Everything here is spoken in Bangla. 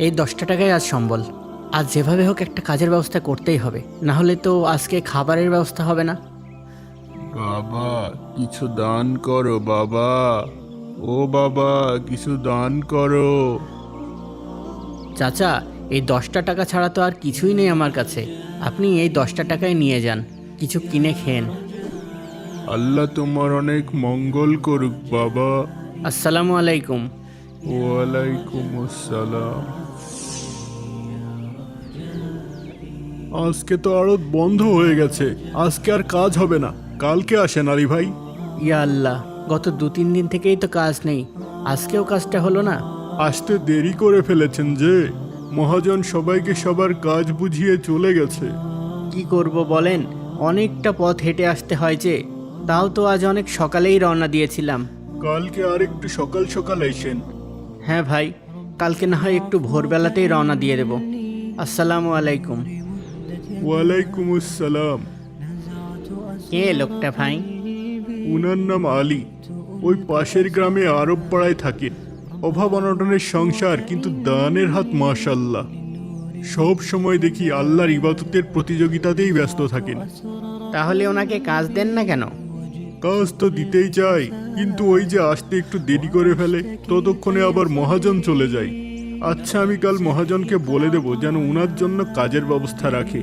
এই দশটা টাকায় আজ সম্বল। আজ যেভাবে হোক একটা কাজের ব্যবস্থা করতেই হবে। না হলে তো আজকে খাবারের ব্যবস্থা হবে না। বাবা কিছু দান করো বাবা। ও বাবা কিছু দান করো। চাচা এই দশটা টাকা ছাড়া তো আর কিছুই নেই আমার কাছে। আপনি এই দশটা টাকায় নিয়ে যান। কিছু কিনে খেন। আল্লাহ তোমার অনেক মঙ্গল করুক বাবা। আসসালামু আলাইকুম। ওয়ালাইকুম আসসালাম। আজকে তো আড়ত বন্ধ হয়ে গেছে আজকে আর কাজ হবে না। কালকে আসেন আলী ভাই। ইয়া আল্লাহ গত দু তিন দিন থেকেই তো কাজ নেই আজকেও কাজটা হলো না? আসতে দেরি করে ফেলেছেন যে মহাজন সবাইকে সবার কাজ বুঝিয়ে চলে গেছে। কি করব বলেন অনেকটা পথ হেঁটে আসতে হয় যে তাও তো আজ অনেক সকালেই রওনা দিয়েছিলাম। কালকে আর একটু সকাল সকাল এসেন হ্যাঁ ভাই কালকে না হয় একটু ভোরবেলাতেই রওনা দিয়ে দেব। আসসালামু আলাইকুম। ওয়ালাইকুম আসসালাম। কে লোকটা ভাই? উনার নাম আলী। ওই পাশের গ্রামে আরব পাড়ায় থাকেন অভাব অনটনের সংসার কিন্তু দানের হাত মাশাল্লাহ। সব সময় দেখি আল্লাহর ইবাদতের প্রতিযোগিতাতেই ব্যস্ত থাকেন। তাহলে ওনাকে কাজ দেন না কেন? কাজ তো দিতেই চাই, কিন্তু ওই যে আসতে একটু দেরি করে ফেলে, ততক্ষণে আবার মহাজন চলে যায়। আচ্ছা আমি কাল মহাজনকে বলে দেব যেন উনার জন্য কাজের ব্যবস্থা রাখে।